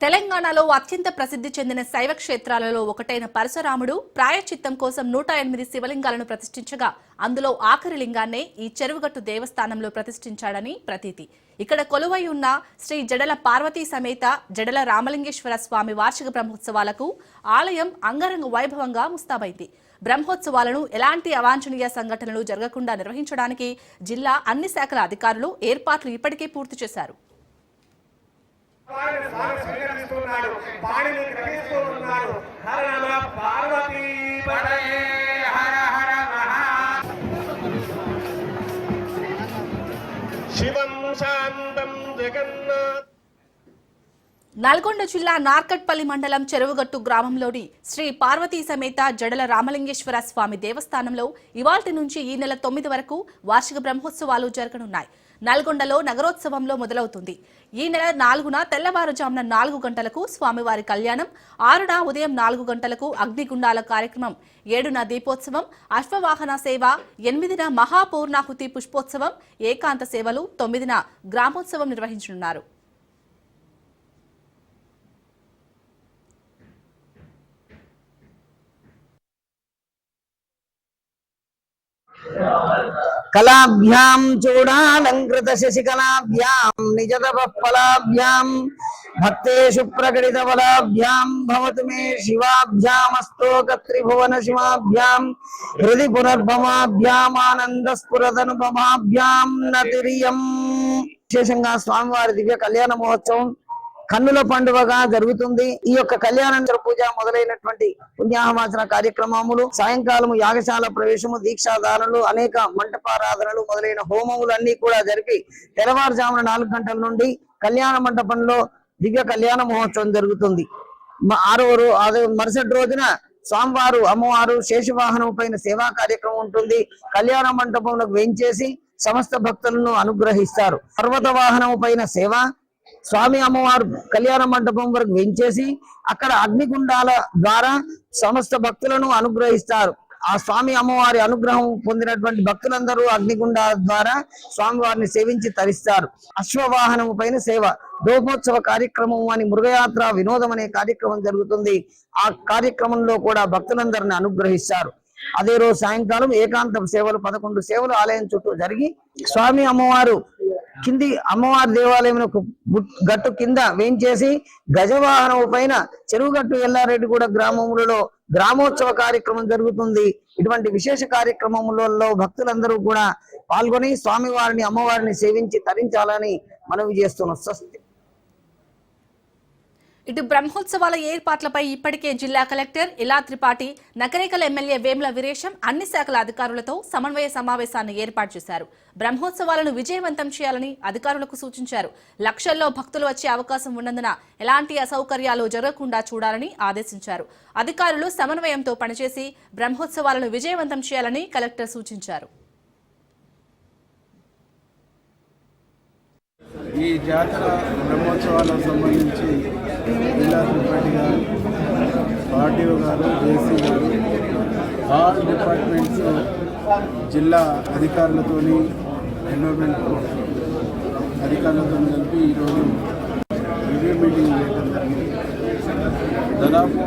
తెలంగాణలో అత్యంత ప్రసిద్ధి చెందిన శైవ క్షేత్రాలలో ఒకటైన పరశురాముడు ప్రాయశ్చిత్తం కోసం నూట ఎనిమిది శివలింగాలను ప్రతిష్ఠించగా అందులో ఆఖరి లింగాన్నే ఈ చెరువుగట్టు దేవస్థానంలో ప్రతిష్ఠించాడని ప్రతీతి. ఇక్కడ కొలువై ఉన్న శ్రీ జడల పార్వతీ సమేత జడల రామలింగేశ్వర స్వామి వార్షిక బ్రహ్మోత్సవాలకు ఆలయం అంగరంగ వైభవంగా ముస్తాబైంది. బ్రహ్మోత్సవాలను ఎలాంటి అవాంఛనీయ సంఘటనలు జరగకుండా నిర్వహించడానికి జిల్లా అన్ని శాఖల అధికారులు ఏర్పాట్లు ఇప్పటికే పూర్తి చేశారు. స్వీకరిస్తున్నాడు గ్రహిస్తూ ఉన్నాడు హర నమ పార్వతీ హర హర శివం శాంతం జగన్నాథ్. నల్గొండ జిల్లా నార్కట్పల్లి మండలం చెరువుగట్టు గ్రామంలోని శ్రీ పార్వతీ సమేత జడల రామలింగేశ్వర స్వామి దేవస్థానంలో ఇవాల్టి నుంచి ఈ నెల తొమ్మిది వరకు వార్షిక బ్రహ్మోత్సవాలు జరగనున్నాయి. నల్గొండలో నగరోత్సవంలో మొదలవుతుంది. ఈ నెల నాలుగున తెల్లవారుజామున నాలుగు గంటలకు స్వామివారి కళ్యాణం ఆరున ఉదయం నాలుగు గంటలకు అగ్నిగుండాల కార్యక్రమం ఏడున దీపోత్సవం అశ్వవాహన సేవ ఎనిమిదిన మహాపూర్ణాహుతి పుష్పోత్సవం ఏకాంత సేవలు తొమ్మిదిన గ్రామోత్సవం నిర్వహించనున్నారు. కళాభ్యాం చూడాలంకృత శశికళాభ్యాం నిజతప ఫలాభ్యాం భక్తేషు ప్రకటిత బలాభ్యాం భవతు మే శివాభ్యామస్తోక త్రిభువన శివాభ్యాం హృది పునర్భమాభ్యాం ఆనంద స్ఫురదనుభమాభ్యాం నతిరియం. విశేషంగా స్వామివారి దివ్య కళ్యాణ మహోత్సవం కన్నుల పండుగగా జరుగుతుంది. ఈ యొక్క కళ్యాణంతర పూజ మొదలైనటువంటి పుణ్యాహవాచన కార్యక్రమములు సాయంకాలము యాగశాల ప్రవేశము దీక్షాధారణలు అనేక మంటపారాధనలు మొదలైన హోమములు అన్ని కూడా జరిపి తెల్లవారుజామున నాలుగు గంటల నుండి కళ్యాణ మండపంలో దివ్య కళ్యాణ మహోత్సవం జరుగుతుంది. ఆరో అదే మరుసటి రోజున స్వామివారు అమ్మవారు శేషవాహనం పైన సేవా కార్యక్రమం ఉంటుంది. కళ్యాణ మండపంలో వేంచేసి సమస్త భక్తులను అనుగ్రహిస్తారు. పర్వత వాహనం పైన సేవ స్వామి అమ్మవారు కళ్యాణ మండపం వరకు వెంచేసి అక్కడ అగ్నిగుండాల ద్వారా సమస్త భక్తులను అనుగ్రహిస్తారు. ఆ స్వామి అమ్మవారి అనుగ్రహం పొందినటువంటి భక్తులందరూ అగ్నిగుండాల ద్వారా స్వామివారిని సేవించి తరిస్తారు. అశ్వవాహనము పైన సేవ దోపోత్సవ కార్యక్రమం అని మృగయాత్ర వినోదం అనే కార్యక్రమం జరుగుతుంది. ఆ కార్యక్రమంలో కూడా భక్తులందరిని అనుగ్రహిస్తారు. అదే రోజు సాయంకాలం ఏకాంత సేవలు పదకొండు సేవలు ఆలయం చుట్టూ జరిగి స్వామి అమ్మవారు కింది అమ్మవారి దేవాలయం గట్టు కింద వేయించేసి గజవాహనం పైన చెరువుగట్టు ఎల్లారెడ్డిగూడ గ్రామములలో గ్రామోత్సవ కార్యక్రమం జరుగుతుంది. ఇటువంటి విశేష కార్యక్రమములలో భక్తులందరూ కూడా పాల్గొని స్వామివారిని అమ్మవారిని సేవించి తరించాలని మనవి చేస్తున్నాం స్వస్తి ఇటు బ్రహ్మోత్సవాల ఏర్పాట్లపై ఇప్పటికే జిల్లా కలెక్టర్ ఇలా త్రిపాఠి నకరేకల్ ఎమ్మెల్యే వేముల వీరేశం అన్ని శాఖల అధికారులతో సమన్వయ సమావేశాన్ని ఏర్పాటు చేశారు. బ్రహ్మోత్సవాలను విజయవంతం చేయాలని అధికారులకు సూచించారు. లక్షల్లో భక్తులు వచ్చే అవకాశం ఉన్నందున ఎలాంటి అసౌకర్యాలు జరగకుండా చూడాలని ఆదేశించారు. అధికారులు సమన్వయంతో పనిచేసి బ్రహ్మోత్సవాలను విజయవంతం చేయాలని కలెక్టర్ సూచించారు. ఈ జాతర బ్రహ్మోత్సవాలకు సంబంధించి జిల్లా త్రిపాఠి గారు ఆర్డీఓ గారు జేసీ గారు ఆల్ డిపార్ట్మెంట్స్ జిల్లా అధికారులతోని ఎన్విరాన్మెంట్ అధికారులతో కలిపి ఈరోజు రివ్యూ మీటింగ్ చేయడం జరిగింది. దాదాపు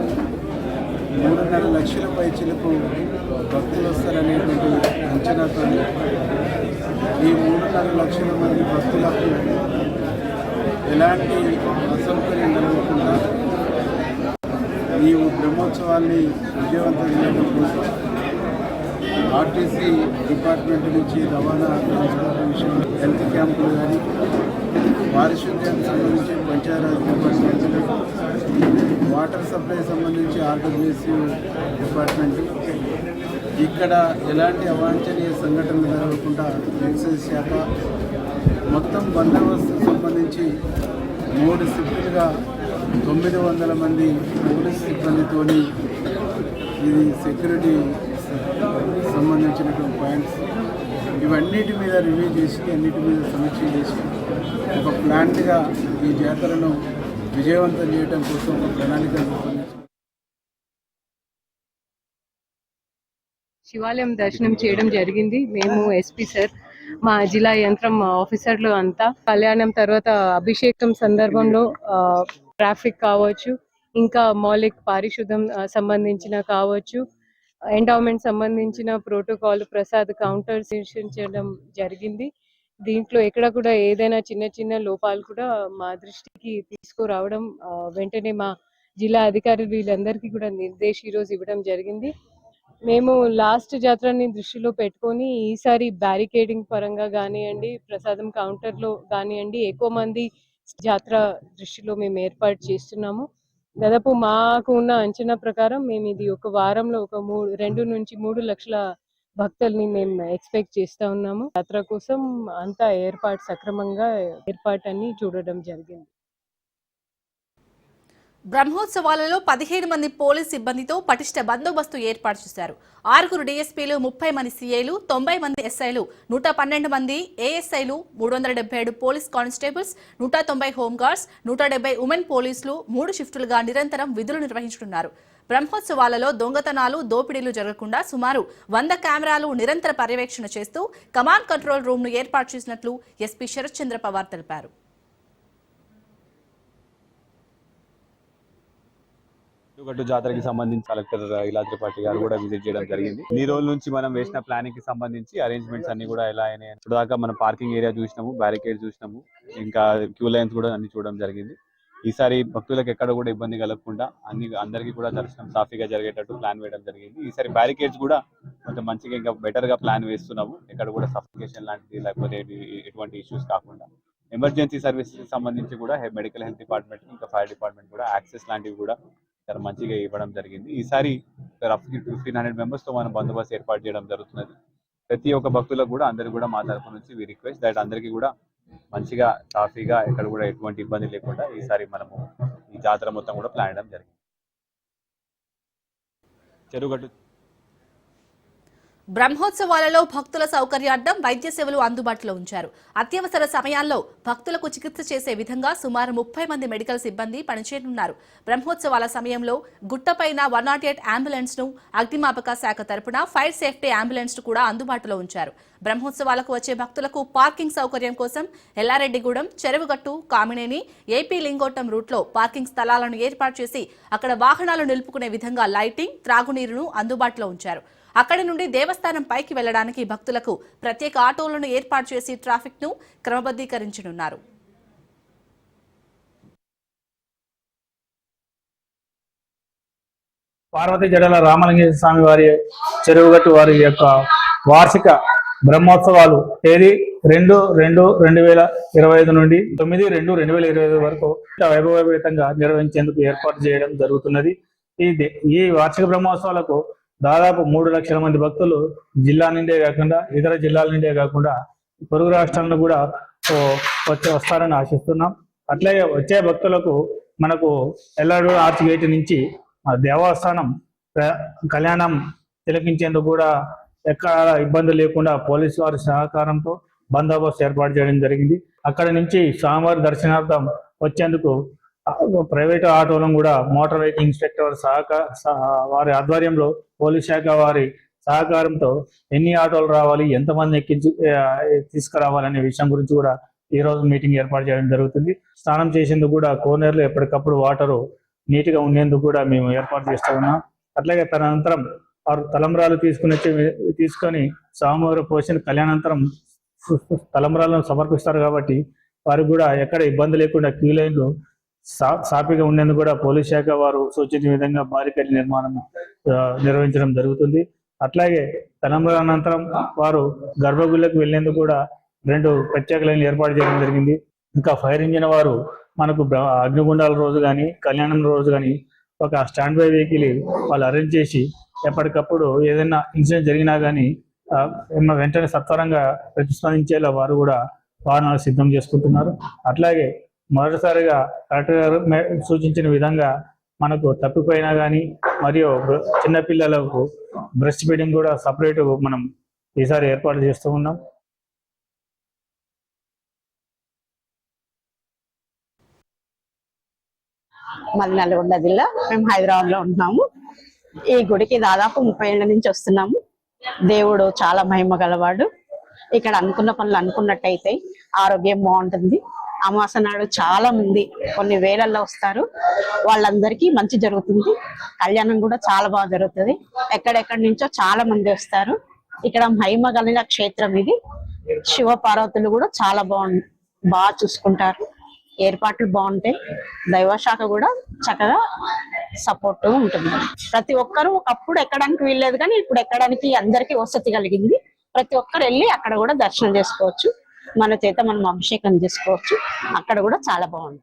మూడున్నర లక్షల పైచిలకు భక్తులు వస్తారనేటువంటి అంచనాతో ఈ మూడున్నర లక్షల మంది భక్తులకు ఎలాంటి అసౌకర్యం కలగకుండా ఈ బ్రహ్మోత్సవాన్ని విజయవంతం చేయడం కోసం ఆర్టీసీ డిపార్ట్మెంట్ నుంచి రవాణా ట్రాన్స్పోర్ట్ విషయంలో హెల్త్ క్యాంపులు కానీ పారిశుద్ధ్యానికి సంబంధించి పంచాయరాజ్ డిపార్ట్మెంట్ వాటర్ సప్లై సంబంధించి ఆర్డబ్ల్యూసీ డిపార్ట్మెంట్ ఇక్కడ ఎలాంటి అవాంఛనీయ సంఘటనలు జరగకుండా ఎక్సైజ్ శాఖ మొత్తం బందోబస్తు సంబంధించి మూడు సిబ్బందిగా తొమ్మిది వందల మంది పోలీస్ సిబ్బందితోని ఇది సెక్యూరిటీ సంబంధించినటువంటి పాయింట్స్ ఇవన్నిటి మీద రివ్యూ చేసి అన్నిటి మీద సమీక్ష చేసి ఒక ప్లాన్గా ఈ జాతరను విజయవంతం చేయడం కోసం ఒక ప్రణాళిక శివాలయం దర్శనం చేయడం జరిగింది. మేము ఎస్పీ సార్ మా జిల్లా యంత్రం ఆఫీసర్లు అంతా. కళ్యాణం తర్వాత అభిషేకం సందర్భంలో ట్రాఫిక్ కావచ్చు ఇంకా మౌలిక పారిశుద్ధం సంబంధించిన కావచ్చు ఎండోమెంట్ సంబంధించిన ప్రోటోకాల్ ప్రసాద్ కౌంటర్ చేయడం జరిగింది. దీంట్లో ఎక్కడ కూడా ఏదైనా చిన్న చిన్న లోపాలు కూడా మా దృష్టికి తీసుకురావడం వెంటనే మా జిల్లా అధికారులు వీళ్ళందరికీ కూడా నిర్దేశ్ ఈరోజు ఇవ్వడం జరిగింది. మేము లాస్ట్ జాతరని దృష్టిలో పెట్టుకొని ఈసారి బ్యారికేడింగ్ పరంగా కానివ్వండి ప్రసాదం కౌంటర్లో కానివ్వండి ఎక్కువ మంది జాతర దృష్టిలో మేము ఏర్పాటు చేస్తున్నాము. దాదాపు మాకు ఉన్న అంచనా ప్రకారం మేము ఇది ఒక వారంలో ఒక మూడు రెండు నుంచి మూడు లక్షల భక్తుల్ని మేము ఎక్స్పెక్ట్ చేస్తా ఉన్నాము. జాతర కోసం అంతా ఏర్పాటు సక్రమంగా ఏర్పాటు అని చూడడం జరిగింది. బ్రహ్మోత్సవాలలో పదిహేను మంది పోలీస్ సిబ్బందితో పటిష్ట బందోబస్తు ఏర్పాటు చేశారు. ఆరుగురు డీఎస్పీలు ముప్పై మంది సీఏలు తొంభై మంది ఎస్ఐలు నూట పన్నెండు మంది ఏఎస్ఐలు మూడు వందల డెబ్బై ఏడు పోలీస్ కానిస్టేబుల్స్ నూట తొంభై హోంగార్డ్స్ నూట డెబ్బై ఉమెన్ పోలీసులు మూడు షిఫ్టులుగా నిరంతరం విధులు నిర్వహించనున్నారు బ్రహ్మోత్సవాలలో దొంగతనాలు దోపిడీలు జరగకుండా సుమారు వంద కెమెరాలు నిరంతర పర్యవేక్షణ చేస్తూ కమాండ్ కంట్రోల్ రూమ్ను ఏర్పాటు చేసినట్లు ఎస్పీ శరత్ చంద్ర పవార్ తెలిపారు. గట్టు జాతరకి సంబంధించి కలెక్టర్ ఇలా త్రిపాఠి గారు కూడా విజిట్ చేయడం జరిగింది. ఈ రోజు నుంచి మనం వేసిన ప్లానింగ్కి సంబంధించి అరేంజ్మెంట్స్ అన్ని కూడా ఎలా అయినాయి ఇప్పుడు దాకా మనం పార్కింగ్ ఏరియా చూసినాము బ్యారికేడ్ చూసినాము ఇంకా క్యూ లైన్స్ కూడా అన్ని చూడడం జరిగింది. ఈసారి భక్తులకు ఎక్కడ కూడా ఇబ్బంది కలగకుండా అన్ని అందరికీ కూడా దర్శనం సాఫీగా జరిగేటట్టు ప్లాన్ వేయడం జరిగింది. ఈసారి బ్యారికేడ్స్ కూడా కొంచెం మంచిగా ఇంకా బెటర్గా ప్లాన్ వేస్తున్నాము. ఎక్కడ కూడా సఫికేషన్ లాంటిది లేకపోతే ఎటువంటి ఇష్యూస్ కాకుండా. ఎమర్జెన్సీ సర్వీసెస్ సంబంధించి కూడా మెడికల్ హెల్త్ డిపార్ట్మెంట్ ఇంకా ఫైర్ డిపార్ట్మెంట్ కూడా యాక్సెస్ లాంటివి కూడా చాలా మంచిగా ఇవ్వడం జరిగింది. ఈసారి రఫ్కి ఫిఫ్టీన్ హండ్రెడ్ మెంబర్స్తో మనం బందోబస్తు ఏర్పాటు చేయడం జరుగుతున్నది. ప్రతి ఒక్క భక్తులకు కూడా అందరు కూడా మా తరపు నుంచి వి రిక్వెస్ట్ దట్ అందరికీ కూడా మంచిగా సాఫీగా ఎక్కడ కూడా ఎటువంటి ఇబ్బంది లేకుండా ఈసారి మనము ఈ జాతర మొత్తం కూడా ప్లాన్ చేయడం జరిగింది. చెరుగట్టు బ్రహ్మోత్సవాలలో భక్తుల సౌకర్యార్థం వైద్య సేవలు అందుబాటులో ఉంచారు. అత్యవసర సమయాల్లో భక్తులకు చికిత్స చేసే విధంగా సుమారు ముప్పై మంది మెడికల్ సిబ్బంది పనిచేయనున్నారు. బ్రహ్మోత్సవాల సమయంలో గుట్టపైన వన్ నాట్ ఎయిట్ అంబులెన్స్ను అగ్నిమాపక శాఖ తరపున ఫైర్ సేఫ్టీ అంబులెన్స్ను కూడా అందుబాటులో ఉంచారు. బ్రహ్మోత్సవాలకు వచ్చే భక్తులకు పార్కింగ్ సౌకర్యం కోసం ఎల్లారెడ్డిగూడెం చెరువుగట్టు కామినేని ఏపీ లింగోటం రూట్లో పార్కింగ్ స్థలాలను ఏర్పాటు చేసి అక్కడ వాహనాలు నిలుపుకునే విధంగా లైటింగ్ త్రాగునీరును అందుబాటులో ఉంచారు. అక్కడి నుండి దేవస్థానం పైకి వెళ్ళడానికి భక్తులకు ప్రత్యేక ఆటోలను ఏర్పాటు చేసి ట్రాఫిక్ను క్రమబద్ధీకరించనున్నారు. పార్వతి జడల రామలింగేశ్వర స్వామి వారి చెరువుగట్టు వారి యొక్క వార్షిక బ్రహ్మోత్సవాలు తేదీ రెండు రెండు రెండు వేల ఇరవై ఐదు నుండి తొమ్మిది రెండు రెండు వేల ఇరవై ఐదు వరకు వైభవపేతంగా నిర్వహించేందుకు ఏర్పాటు చేయడం జరుగుతున్నది. ఈ దే- ఈ వార్షిక బ్రహ్మోత్సవాలకు దాదాపు మూడు లక్షల మంది భక్తులు జిల్లా నుండే కాకుండా ఇతర జిల్లాల నుండే కాకుండా పొరుగు రాష్ట్రాలను కూడా వచ్చి వచ్చే వస్తారని ఆశిస్తున్నాం. అట్లాగే వచ్చే భక్తులకు మనకు ఎల్లడూ ఆర్చ్ గేట్ నుంచి ఆ దేవస్థానం కళ్యాణం తిలకించేందుకు కూడా ఎక్కడ ఇబ్బంది లేకుండా పోలీసు వారి సహకారంతో బందోబస్తు ఏర్పాటు చేయడం జరిగింది. అక్కడ నుంచి స్వామివారి దర్శనార్థం వచ్చేందుకు ప్రైవేట్ ఆటోలను కూడా మోటార్ వెహికల్ ఇన్స్పెక్టర్ సహక సహ- వారి ఆధ్వర్యంలో పోలీస్ శాఖ వారి సహకారంతో ఎన్ని ఆటోలు రావాలి ఎంతమంది ఎక్కించి తీసుకురావాలనే విషయం గురించి కూడా ఈ రోజు మీటింగ్ ఏర్పాటు చేయడం జరుగుతుంది. స్నానం చేసేందుకు కూడా కోనేరులో ఎప్పటికప్పుడు వాటరు నీట్గా ఉండేందుకు కూడా మేము ఏర్పాటు చేస్తూ ఉన్నాం. అట్లాగే తదనంతరం వారు తలంబ్రాలు తీసుకుని వచ్చి తీసుకొని స్వామివారి పోసిన కళ్యాణానంతరం తలంబ్రాలను సమర్పిస్తారు కాబట్టి వారికి కూడా ఎక్కడ ఇబ్బంది లేకుండా క్యూ లైన్లు సాపిగా ఉండేందుకు కూడా పోలీస్ శాఖ వారు సూచించిన విధంగా బారికేడ్ నిర్మాణం నిర్వహించడం జరుగుతుంది. అట్లాగే తెలంగాణ అనంతరం వారు గర్భగుళ్ళకు వెళ్ళేందుకు కూడా రెండు ప్రత్యేక లైన్లు ఏర్పాటు చేయడం జరిగింది. ఇంకా ఫైర్ ఇంజిన్ వారు మనకు అగ్నిగుండాల రోజు కానీ కళ్యాణం రోజు కానీ ఒక స్టాండ్ బై వెహికల్ వాళ్ళు అరేంజ్ చేసి ఎప్పటికప్పుడు ఏదైనా ఇన్సిడెంట్ జరిగినా కానీ వెంటనే సత్వరంగా ప్రతిస్పందించేలా వారు కూడా వాహనాలు సిద్ధం చేసుకుంటున్నారు. అట్లాగే మొదటిసారిగా కలెక్టర్ గారు సూచించిన విధంగా మనకు తప్పిపోయినా కానీ మరియు చిన్నపిల్లలకు బ్రెస్ట్ ఫీడింగ్ కూడా సపరేట్ మనం ఈసారి ఏర్పాటు చేస్తూ ఉన్నాం. మళ్ళీ నల్గొండ జిల్లా మేము హైదరాబాద్లో ఉంటున్నాము. ఈ గుడికి దాదాపు ముప్పై ఏళ్ళ నుంచి వస్తున్నాము. దేవుడు చాలా మహిమ గలవాడు. ఇక్కడ అనుకున్న పనులు అనుకున్నట్టయితే ఆరోగ్యం బాగుంటుంది. అమాస నాడు చాలా మంది కొన్ని వేలల్లో వస్తారు. వాళ్ళందరికీ మంచి జరుగుతుంది. కళ్యాణం కూడా చాలా బాగా జరుగుతుంది. ఎక్కడెక్కడి నుంచో చాలా మంది వస్తారు. ఇక్కడ మహిమ కలిగిన క్షేత్రం ఇది. శివ పార్వతులు కూడా చాలా బాగుంది బాగా చూసుకుంటారు. ఏర్పాట్లు బాగుంటాయి. దైవశాఖ కూడా చక్కగా సపోర్ట్ ఉంటుంది. ప్రతి ఒక్కరూ ఒకప్పుడు ఎక్కడానికి వీల్లేదు కానీ ఇప్పుడు ఎక్కడానికి అందరికీ వసతి కలిగింది. ప్రతి ఒక్కరు వెళ్ళి అక్కడ కూడా దర్శనం చేసుకోవచ్చు. మన చేత మనం అభిషేకం చేసుకోవచ్చు. అక్కడ కూడా చాలా బాగుంది